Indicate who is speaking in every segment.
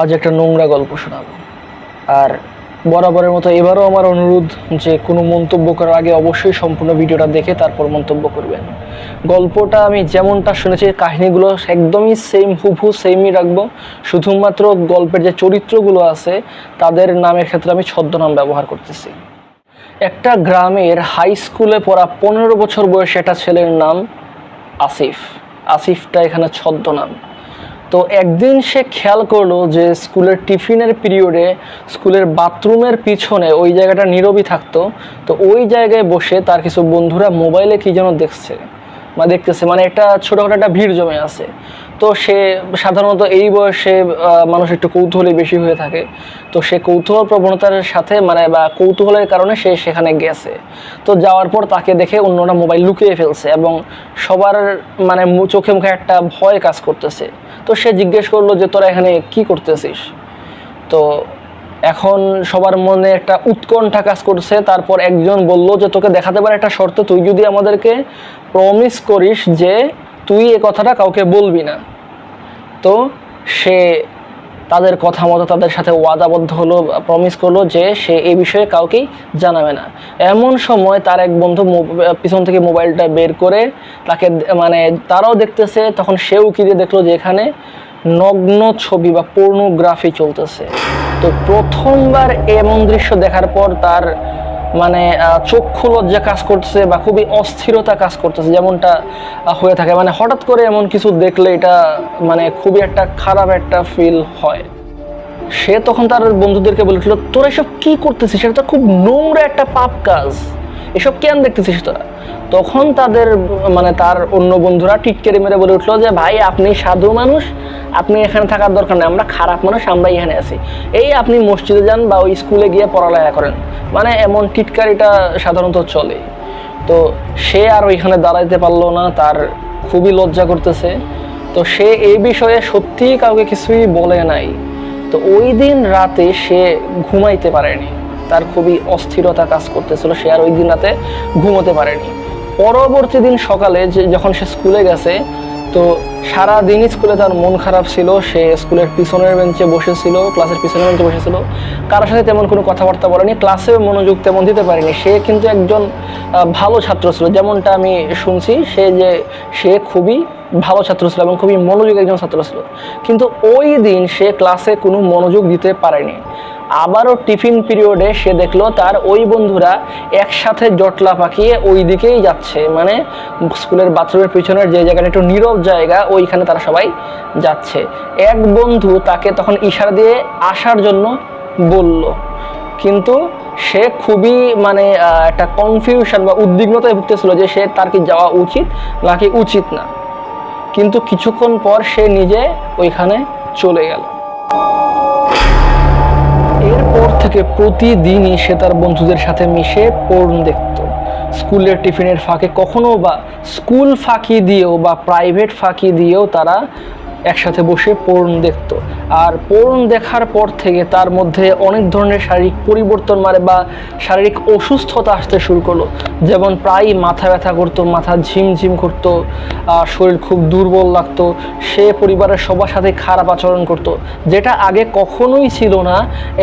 Speaker 1: আজ একটা নোংরা গল্প শোনাবো। আর বরাবরের মতো এবারও আমার অনুরোধ যে কোনো মন্তব্য করার আগে অবশ্যই সম্পূর্ণ ভিডিওটা দেখে তারপর মন্তব্য করবেন। গল্পটা আমি যেমনটা শুনেছি, কাহিনীগুলো একদমই সেম হুবহু সেমই রাখব। শুধুমাত্র গল্পের যে চরিত্রগুলো আছে, তাদের নামের ক্ষেত্রে আমি ছদ্মনাম ব্যবহার করতেছি। একটা গ্রামের হাই স্কুলে পড়া পনেরো বছর বয়সে একটা ছেলের নাম আসিফ। আসিফটা এখানে ছদ্মনাম। তো একদিন সে খেয়াল করল যে স্কুলের টিফিনের পিরিয়ডে স্কুলের বাথরুমের পিছনে ওই জায়গাটা নীরবই থাকতো। তো ওই জায়গায় বসে তার কিছু বন্ধুরা মোবাইলে কী যেন দেখছে বা দেখতেছে মানে একটা ছোটোখাটো একটা ভিড় জমে আছে। তো সে সাধারণত এই বয়সে মানুষ একটু কৌতূহলী বেশি হয়ে থাকে। তো সে কৌতূহল প্রবণতার সাথে মানে বা কৌতূহলের কারণে সে সেখানে গেছে। তো যাওয়ার পর তাকে দেখে অন্যরা মোবাইল লুকিয়ে ফেলছে এবং সবার মানে চোখে মুখে একটা ভয় কাজ করতেছে। তো সে জিজ্ঞেস করল যে, তোরা এখানে কি করতেছিস? তো এখন সবার মনে একটা উৎকণ্ঠা কাজ করছে। তারপর একজন বলল যে, তোকে দেখাতে পারে একটা শর্ত। তুই যদি আমাদেরকে প্রমিস করিস যে তুই এ কথাটা কাউকে বলবি না। তো সে তাদের কথা মতো তাদের সাথে ওয়াদাবদ্ধ হলো প্রমিস করল যে সে এই বিষয়ে কাউকেই জানাবে না। এমন সময় তার এক বন্ধু পিছন থেকে মোবাইলটা বের করে তাকে মানে তারাও দেখতেছে, তখন সেও কি দিয়ে দেখল যে এখানে নগ্ন ছবি বা পর্নোগ্রাফি চলতেছে। তো প্রথমবার এমন দৃশ্য দেখার পর তার মানে চক্ষু লজ্জা কাজ করছে বা খুবই অস্থিরতা কাজ করতেছে, যেমনটা হয়ে থাকে। মানে হঠাৎ করে এমন কিছু দেখলে এটা মানে খুবই একটা খারাপ একটা ফিল হয়। সে তখন তার বন্ধুদেরকে বলেছিল, তোরা এসব কি করতেছিস? সেটা তো খুব নোংরা একটা পাপ কাজ। এসব কেন দেখতেছিস তোরা? তখন তাদের মানে তার অন্য বন্ধুরা টিটকেরি মেরে বলে উঠল যে, ভাই, আপনি সাধু মানুষ, আপনি এখানে থাকার দরকার নেই, আমরা খারাপ মানুষ আমরা এখানে আছি। এই আপনি মসজিদে যান বা ওই স্কুলে গিয়ে পড়ালেখা করেন। মানে এমন টিটকারিটা সাধারণত চলে। তো সে আর ওইখানে দাঁড়াইতে পারল না, তার খুবই লজ্জা করতেছে। তো সে এই বিষয়ে সত্যিই কাউকে কিছুই বলে নাই। তো ওই দিন রাতে সে ঘুমাইতে পারেনি। তার খুবই অস্থিরতা কাজ করতেছিল, সে আর ওই দিন রাতে ঘুমোতে পারেনি। পরবর্তী দিন সকালে যখন সে স্কুলে গেছে, তো সারা দিন স্কুলে তার মন খারাপ ছিল, সে স্কুলের পিছনের বেঞ্চে বসেছিল, ক্লাসের পিছনের বেঞ্চে বসেছিল। কারোর সাথে তেমন কোনো কথাবার্তা বলেনি, ক্লাসেও মনোযোগ তেমন দিতে পারেনি। সে কিন্তু একজন ভালো ছাত্র ছিল, যেমনটা আমি শুনছি, সে যে, সে খুবই ভালো ছাত্র ছিল এবং খুবই মনোযোগী একজন ছাত্র ছিল। কিন্তু ওই দিন সে ক্লাসে কোনো মনোযোগ দিতে পারেনি। আবারও টিফিন পিরিয়ডে সে দেখল তার ওই বন্ধুরা একসাথে জটলা পাকিয়ে ওই দিকেই যাচ্ছে। মানে স্কুলের বাথরুমের পিছনের যে জায়গাটা, একটু নীরব জায়গা ওইখানে তারা সবাই যাচ্ছে। এক বন্ধু তাকে তখন ইশারা দিয়ে আসার জন্য বলল। কিন্তু সে খুবই মানে একটা কনফিউশন বা উদ্বিগ্নতায় ভুগতেছিল যে সে তার কি যাওয়া উচিত নাকি উচিত না। কিন্তু কিছুক্ষণ পর সে নিজে ওইখানে চলে গেল। এরপর থেকে প্রতিদিনই সে তার বন্ধুদের সাথে মিশে পড়ন দেখত। স্কুলের টিফিনের ফাঁকে কখনো বা স্কুল ফাঁকি দিয়েও বা প্রাইভেট ফাঁকি দিয়েও তারা একসাথে বসে পড়ন দেখত। আর পড়ন দেখার পর থেকে তার মধ্যে অনেক ধরনের শারীরিক পরিবর্তন মানে বা শারীরিক অসুস্থতা আসতে শুরু করল। যেমন প্রায় মাথা ব্যথা করতো, মাথা ঝিমঝিম করতো, আর শরীর খুব দুর্বল লাগতো, সে পরিবারের সবার সাথে খারাপ আচরণ করত। যেটা আগে কখনোই ছিল না,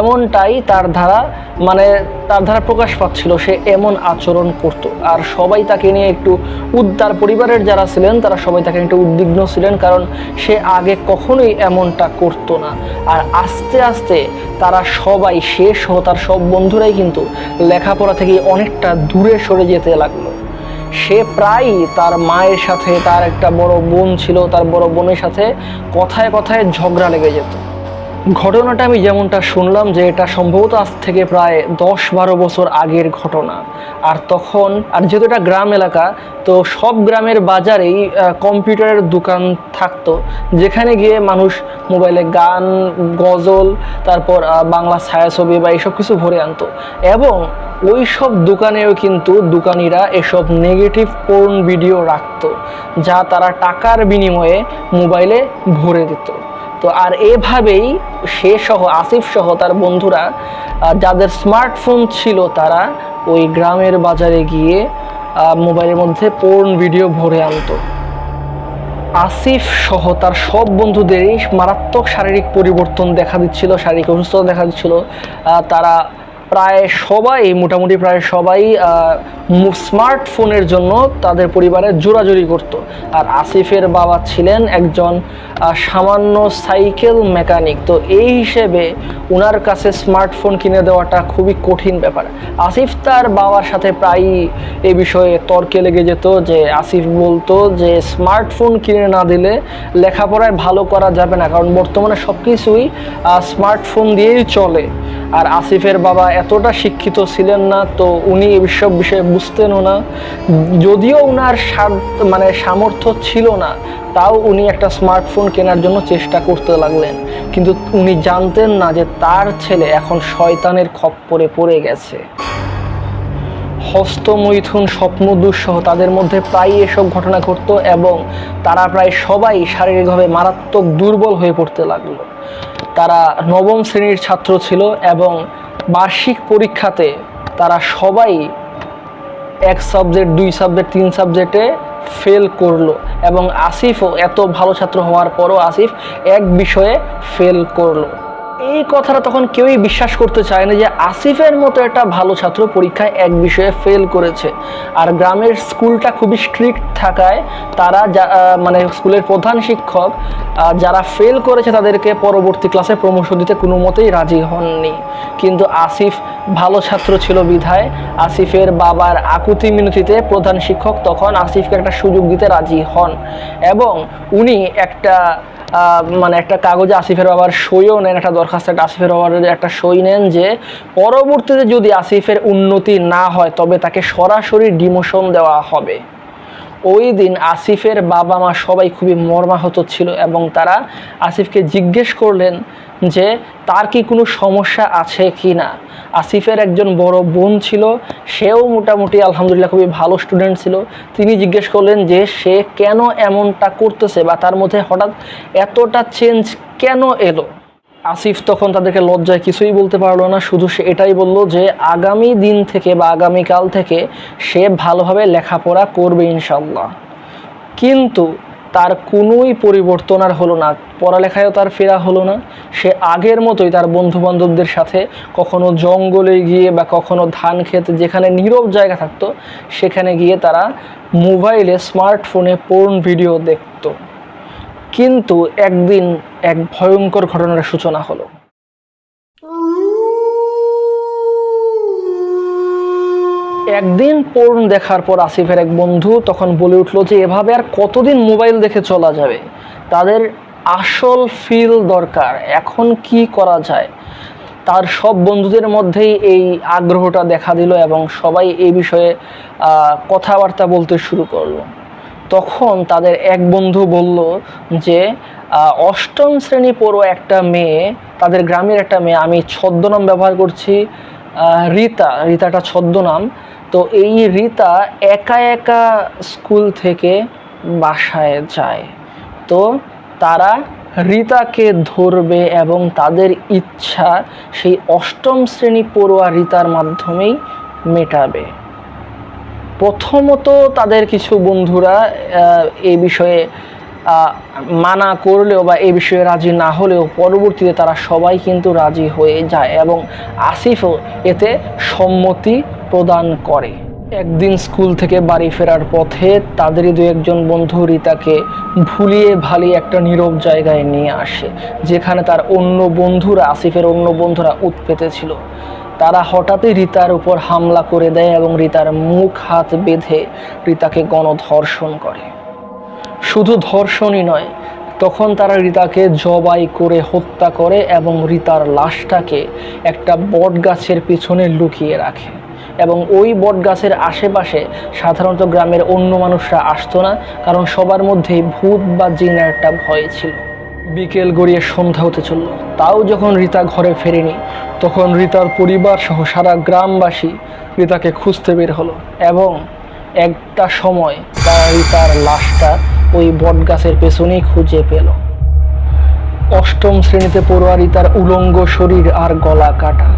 Speaker 1: এমনটাই তার ধারা মানে তার দ্বারা প্রকাশ পাচ্ছিল, সে এমন আচরণ করত। আর সবাই তাকে নিয়ে একটু উদ্ধার পরিবারের যারা ছিলেন, তারা সবাই তাকে একটু উদ্বিগ্ন ছিলেন, কারণ সে আগে কখনোই এমনটা করতো না। আর আস্তে আস্তে তারা সবাই সে সহ তার সব বন্ধুরাই কিন্তু লেখাপড়া থেকে অনেকটা দূরে সরে যেতে লাগল। সে প্রায়ই তার মায়ের সাথে, তার একটা বড় বোন ছিল, তার বড় বোনের সাথে কথায় কথায় ঝগড়া লেগে যেত। ঘটনাটা আমি যেমনটা শুনলাম যে এটা সম্ভবত আজ থেকে প্রায় দশ বারো বছর আগের ঘটনা। আর তখন, আর যেহেতু এটা গ্রাম এলাকা, তো সব গ্রামের বাজারেই কম্পিউটারের দোকান থাকতো, যেখানে গিয়ে মানুষ মোবাইলে গান, গজল, তারপর বাংলা ছায়াছবি বা এইসব কিছু ভরে আনতো। এবং ওই সব দোকানেও কিন্তু দোকানিরা এসব নেগেটিভ পোর্ন ভিডিও রাখতো, যা তারা টাকার বিনিময়ে মোবাইলে ভরে দিত। তো আর এভাবেই সে সহ আসিফ সহ তার বন্ধুরা যাদের স্মার্টফোন ছিল তারা ওই গ্রামের বাজারে গিয়ে মোবাইলের মধ্যে পোর্ন ভিডিও ভরে আনতো। আসিফ সহ তার সব বন্ধুদেরই মারাত্মক শারীরিক পরিবর্তন দেখা দিচ্ছিল, শারীরিক অসুস্থতা দেখা দিচ্ছিল। তারা প্রায় সবাই, মোটামুটি প্রায় সবাই স্মার্টফোনের জন্য তাদের পরিবারে জোরাজুরি করত। আর আসিফের বাবা ছিলেন একজন সামান্য সাইকেল মেকানিক। তো এই হিসেবে ওনার কাছে স্মার্টফোন কিনে দেওয়াটা খুবই কঠিন ব্যাপার। আসিফ তার বাবার সাথে প্রায়ই এ বিষয়ে তর্কে লেগে যেত যে, আসিফ বলতো যে স্মার্টফোন কিনে না দিলে লেখাপড়ায় ভালো করা যাবে না। কারণ বর্তমানে সব কিছুই স্মার্টফোন দিয়েই চলে। আর আসিফের বাবা এতটা শিক্ষিত ছিলেন না, তো উনি এসব বিষয়ে বুঝতেনও না। যদিও উনার মানে সামর্থ্য ছিল না, তাও উনি একটা স্মার্টফোন কেনার জন্য চেষ্টা করতে লাগলেন। কিন্তু উনি জানতেন না যে তার ছেলে এখন শয়তানের খপ্পরে পড়ে গেছে। হস্তমৈথুন স্বপ্ন দুঃসহ তাদের মধ্যে প্রায় এসব ঘটনা ঘটতো এবং তারা প্রায় সবাই শারীরিকভাবে মারাত্মক দুর্বল হয়ে পড়তে লাগল। তারা নবম শ্রেণির ছাত্র ছিল এবং বার্ষিক পরীক্ষাতে তারা সবাই এক সাবজেক্ট, দুই সাবজেক্ট, তিন সাবজেক্টে ফেল করল এবং আসিফও এত ভালো ছাত্র হওয়ার পরও আসিফ এক বিষয়ে ফেল করল। এই কথাটা তখন কেউই বিশ্বাস করতে চায় না যে আসিফের মতো একটা ভালো ছাত্র পরীক্ষায় এক বিষয়ে ফেল করেছে। আর গ্রামের স্কুলটা খুবই স্ট্রিক্ট থাকায় তারা মানে স্কুলের প্রধান শিক্ষক যারা ফেল করেছে তাদেরকে পরবর্তী ক্লাসে প্রমোশন দিতে কোনো মতেই রাজি হননি। কিন্তু আসিফ ভালো ছাত্র ছিল বিধায়। আসিফের বাবার আকুতি মিনতিতে প্রধান শিক্ষক তখন আসিফকে একটা সুযোগ দিতে রাজি হন। এবং উনি একটা মানে একটা কাগজে আসিফের বাবার সইও নেন, একটা দরখাস্ত একটা আসিফের বাবার একটা সই নেন যে, পরবর্তীতে যদি আসিফের উন্নতি না হয়, তবে তাকে সরাসরি ডিমোশন দেওয়া হবে। ওই দিন আসিফের বাবা মা সবাই খুবই মর্মাহত ছিল এবং তারা আসিফকে জিজ্ঞেস করলেন যে তার কি কোনো সমস্যা আছে কি না? আসিফের একজন বড় বোন ছিল, সেও মোটামুটি আলহামদুলিল্লাহ খুবই ভালো স্টুডেন্ট ছিল। তিনি জিজ্ঞেস করলেন যে সে কেন এমনটা করতেছে বা তার মধ্যে হঠাৎ এতটা চেঞ্জ কেন এলো? আসিফ তখন তাদেরকে লজ্জায় কিছুই বলতে পারল না, শুধু সে এটাই বলল যে আগামী দিন থেকে বা আগামীকাল থেকে সে ভালোভাবে লেখাপড়া করবে ইনশাল্লাহ কিন্তু তার কোনোই পরিবর্তন আর হলো না, পড়ালেখায়ও তার ফেরা হলো না। সে আগের মতোই তার বন্ধুবান্ধবদের সাথে কখনো জঙ্গলে গিয়ে বা কখনো ধান খেত যেখানে নীরব জায়গা থাকতো, সেখানে গিয়ে তারা মোবাইলে স্মার্টফোনে পোর্ন ভিডিও দেখত। কিন্তু একদিন এক ভয়ঙ্কর ঘটনার সূচনা হলো। একদিন পোর্ন দেখার পর আসিফের এক বন্ধু তখন বলে উঠল যে, এভাবে আর কতদিন মোবাইল দেখে চলা যাবে? তাদের আসল ফিল দরকার। এখন কি করা যায়? তার সব বন্ধুদের মধ্যেই এই আগ্রহটা দেখা দিল এবং সবাই এই বিষয়ে কথাবার্তা বলতে শুরু করল। তখন তাদের এক বন্ধু বলল যে অষ্টম শ্রেণি পড়ো একটা মেয়ে, তাদের গ্রামের একটা মেয়ে, আমি ছদ্মনাম ব্যবহার করছি রীতা, রীতাটা ছদ্মনাম। তো এই রীতা একা একা স্কুল থেকে বাসায় যায়। তো তারা রীতাকে ধরবে এবং তাদের ইচ্ছা সেই অষ্টম শ্রেণি পড়ুয়া রীতার মাধ্যমেই মেটাবে। প্রথমত তাদের কিছু বন্ধুরা এই বিষয়ে মানা করলেও বা এই বিষয়ে রাজি না হলেও পরবর্তীতে তারা সবাই কিন্তু রাজি হয়ে যায় এবং আসিফও এতে সম্মতি প্রদান করে। একদিন স্কুল থেকে বাড়ি ফেরার পথে তাদেরই দু একজন বন্ধু রীতাকে ভুলিয়ে ভালিয়ে একটা নীরব জায়গায় নিয়ে আসে, যেখানে তার অন্য বন্ধুরা, আসিফের অন্য বন্ধুরা উৎপেতে ছিল তারা হঠাৎই রিতার উপর হামলা করে দেয় এবং রিতার মুখ, হাত বেঁধে রিতাকে গণধর্ষণ করে। শুধু ধর্ষণই নয়, তখন তারা রিতাকে জবাই করে হত্যা করে এবং রিতার লাশটাকে একটা বট গাছের পিছনে লুকিয়ে রাখে। এবং ওই বট গাছের আশেপাশে সাধারণত গ্রামের অন্য মানুষরা আসতো না, কারণ সবার মধ্যেই ভূত বা জিনের একটা ভয় ছিল। বিকেল গড়িয়ে সন্ধ্যা হতে চলল। তাও যখন রীতা ঘরে ফেরেনি, তখন রীতার পরিবার সহ সারা গ্রামবাসী রীতাকে খুঁজতে বের হলো এবং একটা সময় তারা রীতার লাশটা ওই বট গাছের পেছনেই খুঁজে পেল। অষ্টম শ্রেণীতে পড়ুয়া তার উলঙ্গ শরীর আর গলা কাটা।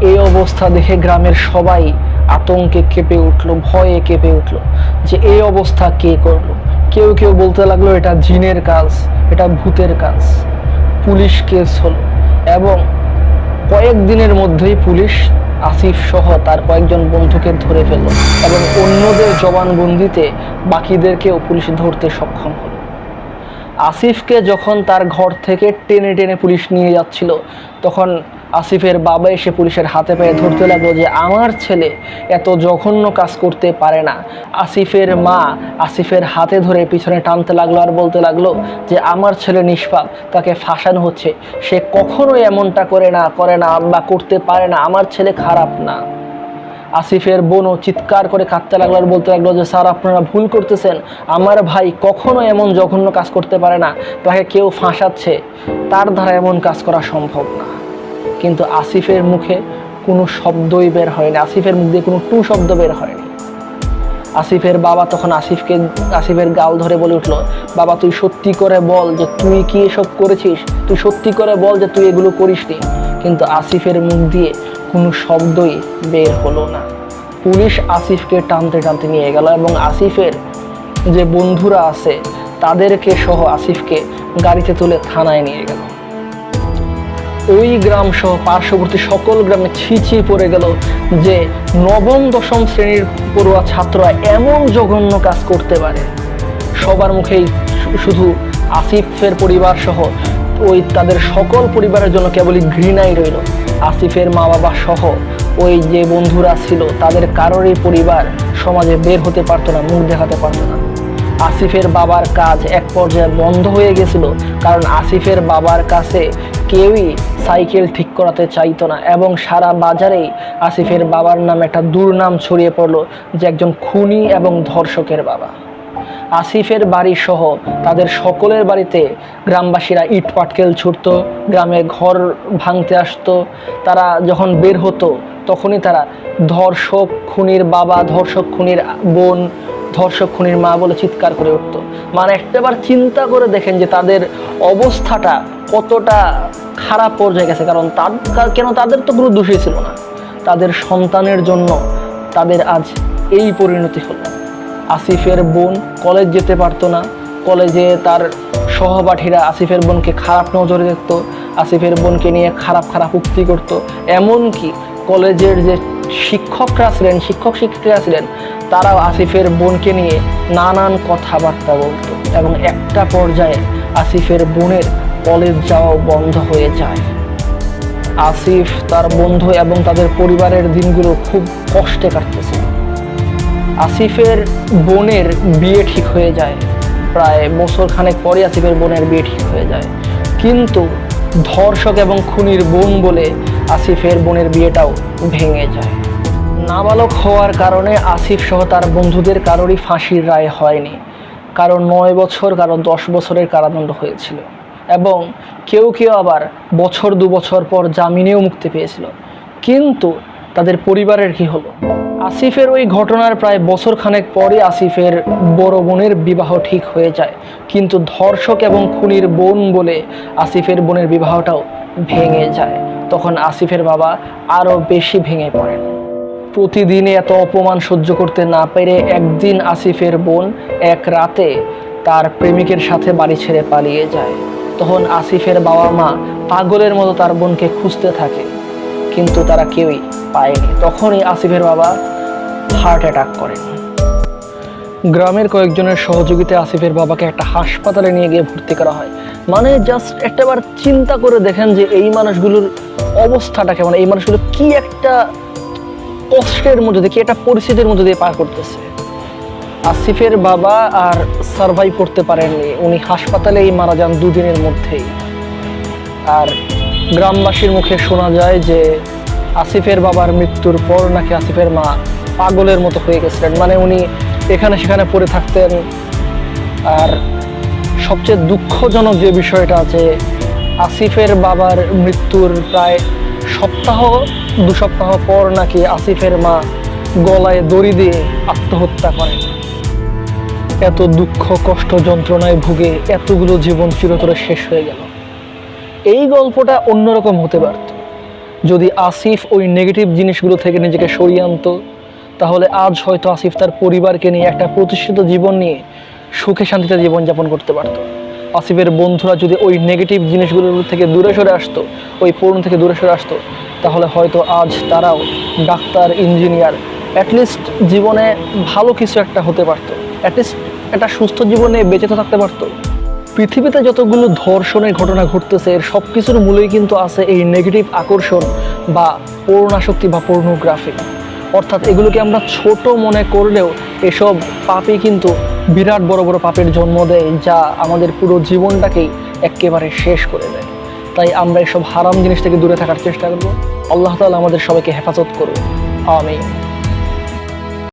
Speaker 1: এই অবস্থা দেখে গ্রামের সবাই আতঙ্কে কেঁপে উঠল, ভয়ে কেঁপে উঠল যে এই অবস্থা কে করল? কেউ কেউ বলতে লাগল, এটা জিনের কাজ, এটা ভূতের কাজ। পুলিশ কেস হলো। এবং কয়েকদিনের মধ্যেই পুলিশ আসিফ সহ তার কয়েকজন বন্ধুকে ধরে ফেলল এবং অন্যদের জবানবন্দিতে বাকিদেরকেও পুলিশ ধরতে সক্ষম হলো। আসিফকে যখন তার ঘর থেকে টেনে টেনে পুলিশ নিয়ে যাচ্ছিল, তখন আসিফের বাবা এসে পুলিশের হাতে পায়ে ধরতে লাগল যে, আমার ছেলে এত জঘন্য কাজ করতে পারে না। আসিফের মা আসিফের হাতে ধরে পিছনে টানতে লাগল আর বলতে লাগল যে, আমার ছেলে নিষ্পাপ, তাকে ফাঁসানো হচ্ছে। সে কখনোই এমনটা করে না করে না বা করতে পারে না। আমার ছেলে খারাপ না। আসিফের বোনও চিৎকার করে কাঁদতে লাগল আর বলতে লাগল যে, স্যার, আপনারা ভুল করতেছেন। আমার ভাই কখনো এমন জঘন্য কাজ করতে পারে না। তাকে কেউ ফাঁসাচ্ছে। তার দ্বারা এমন কাজ করা সম্ভব না। কিন্তু আসিফের মুখে কোনো শব্দই বের হয়নি। আসিফের মুখ দিয়ে কোনো টু শব্দ বের হয়নি। আসিফের বাবা তখন আসিফকে, আসিফের গাল ধরে বলে উঠল, বাবা, তুই সত্যি করে বল যে তুই কি এসব করেছিস? তুই সত্যি করে বল যে তুই এগুলো করিসনি। কিন্তু আসিফের মুখ দিয়ে কোনো শব্দই বের হলো না। পুলিশ আসিফকে টানতে টানতে নিয়ে গেল এবং আসিফের যে বন্ধুরা আছে, তাদেরকে সহ আসিফকে গাড়িতে তুলে থানায় নিয়ে গেল। ওই গ্রাম সহ পার্শ্ববর্তী সকল গ্রামে ছিছি পড়ে গেল যে নবম, দশম শ্রেণির পড়ুয়া ছাত্ররা এমন জঘন্য কাজ করতে পারে। সবার মুখেই শুধু আসিফের পরিবার সহ ওই তাদের সকল পরিবারের জন্য কেবলই ঘৃণাই রইল। আসিফের মা বাবা সহ ওই যে বন্ধুরা ছিল, তাদের কারোরই পরিবার সমাজে বের হতে পারতো না, মুখ দেখাতে পারতো না। আসিফের বাবার কাজ এক পর্যায়ে বন্ধ হয়ে গেছিল, কারণ আসিফের বাবার কাছে কেউই সাইকেল ঠিক করাতে চাইতো না এবং সারা বাজারেই আসিফের বাবার নামে একটা দুর্নাম ছড়িয়ে পড়ল যে একজন খুনি এবং ধর্ষকের বাবা। আসিফের বাড়ি সহ তাদের সকলের বাড়িতে গ্রামবাসীরা ইট পাটকেল ছুটতো, গ্রামে ঘর ভাঙতে আসতো। তারা যখন বের হতো, তখনই তারা ধর্ষক খুনির বাবা, ধর্ষক খুনির বোন, ধর্ষক খুনির মা বলে চিৎকার করে উঠতো। মানে একটাবার চিন্তা করে দেখেন যে তাদের অবস্থাটা কতটা খারাপ পর্যায়ে গেছে, কারণ তার কেন তাদের তো কোনো দোষই ছিল না। তাদের সন্তানের জন্য তাদের আজ এই পরিণতি হলো। আসিফের বোন কলেজ যেতে পারতো না। কলেজে তার সহপাঠীরা আসিফের বোনকে খারাপ নজরে দেখত, আসিফের বোনকে নিয়ে খারাপ খারাপ উক্তি করতো। এমনকি কলেজের যে শিক্ষকরা ছিলেন, শিক্ষক শিক্ষিকা ছিলেন, তারাও আসিফের বোনকে নিয়ে নানান কথাবার্তা বলতো এবং একটা পর্যায়ে আসিফের বোনের কলেজ যাওয়াও বন্ধ হয়ে যায়। আসিফ তার বন্ধু এবং তাদের পরিবারের দিনগুলো খুব কষ্টে কাটতেছে। আসিফের বোনের বিয়ে ঠিক হয়ে যায়। প্রায় বছর খানেক পরে আসিফের বোনের বিয়ে ঠিক হয়ে যায়। কিন্তু ধর্ষক এবং খুনির বোন বলে আসিফের বোনের বিয়েটাও ভেঙে যায়। নাবালক হওয়ার কারণে আসিফ সহ তার বন্ধুদের কারোরই ফাঁসির রায় হয়নি। কারও নয় বছর, কারও দশ বছরের কারাদণ্ড হয়েছিল। এবং কেউ কেউ আবার বছর, দু বছর পর জামিনেও মুক্তি পেয়েছিল। কিন্তু তাদের পরিবারের কি হলো? আসিফের ওই ঘটনার প্রায় বছর খানেক পরে আসিফের বড় বোনের বিবাহ ঠিক হয়ে যায়। কিন্তু ধর্ষক এবং খুনির বোন বলে আসিফের বোনের বিবাহটাও ভেঙে যায়। তখন আসিফের বাবা আরও বেশি ভেঙে পড়েন। প্রতিদিনে এত অপমান সহ্য করতে না পেরে একদিন আসিফের বোন এক রাতে তার প্রেমিকের সাথে বাড়ি ছেড়ে পালিয়ে যায়। তখন আসিফের বাবা মা পাগলের মতো তার বোনকে খুঁজতে থাকে কিন্তু তারা কেউই পায়নি। তখনই আসিফের বাবা হার্ট অ্যাটাক করেন। গ্রামের কয়েকজনের সহযোগিতায় আসিফের বাবাকে একটা হাসপাতালে নিয়ে গিয়ে ভর্তি করা হয়। মানে জাস্ট একটাবার চিন্তা করে দেখেন যে এই মানুষগুলোর অবস্থাটা কেমন, এই মানুষগুলো কি একটা কষ্টের মধ্যে দিয়ে, কি একটা পরিস্থিতির মধ্যে দিয়ে পার করতেছে। আসিফের বাবা আর সার্ভাইভ করতে পারেননি, উনি হাসপাতালেই মারা যান দুদিনের মধ্যেই। আর গ্রামবাসীর মুখে শোনা যায় যে আসিফের বাবার মৃত্যুর পর নাকি আসিফের মা পাগলের মতো হয়ে গেছিলেন। মানে উনি এখানে সেখানে পড়ে থাকতেন। আর সবচেয়ে দুঃখজনক যে বিষয়টা আছে, আসিফের বাবার মৃত্যুর প্রায় সপ্তাহ, দু সপ্তাহ পর নাকি আসিফের মা গলায় দড়ি দিয়ে আত্মহত্যা করেন। এত দুঃখ, কষ্ট, যন্ত্রণায় ভুগে এতগুলো জীবন চিরতরে শেষ হয়ে গেল। এই গল্পটা অন্যরকম হতে পারত। যদি আসিফ ওই নেগেটিভ জিনিসগুলো থেকে নিজেকে সরিয়ে আনতো, তাহলে আজ হয়তো আসিফ তার পরিবারকে নিয়ে একটা প্রতিষ্ঠিত জীবন নিয়ে সুখে শান্তিতে জীবনযাপন করতে পারতো। আসিফের বন্ধুরা যদি ওই নেগেটিভ জিনিসগুলোর থেকে দূরে সরে আসতো, ওই পূর্ণ থেকে দূরে সরে আসতো, তাহলে হয়তো আজ তারাও ডাক্তার ইঞ্জিনিয়ার অ্যাটলিস্ট জীবনে ভালো কিছু একটা হতে পারতো। অ্যাটলিস্ট একটা সুস্থ জীবনে বেঁচে তো থাকতে পারতো। পৃথিবীতে যতগুলো ধর্ষণের ঘটনা ঘটতেছে, এর সব কিছুর মূলেই কিন্তু আছে এই নেগেটিভ আকর্ষণ বা পূর্ণাসক্তি বা পর্নোগ্রাফি অর্থাৎ এগুলোকে আমরা ছোট মনে করলেও এসব পাপই কিন্তু বিরাট বড় বড় পাপের জন্ম দেয়, যা আমাদের পুরো জীবনটাকেই একেবারে শেষ করে দেয়। তাই আমরা এসব হারাম জিনিস থেকে দূরে থাকার চেষ্টা করব। আল্লাহ তাআলা আমাদের সবাইকে হেফাজত করবে আমিন।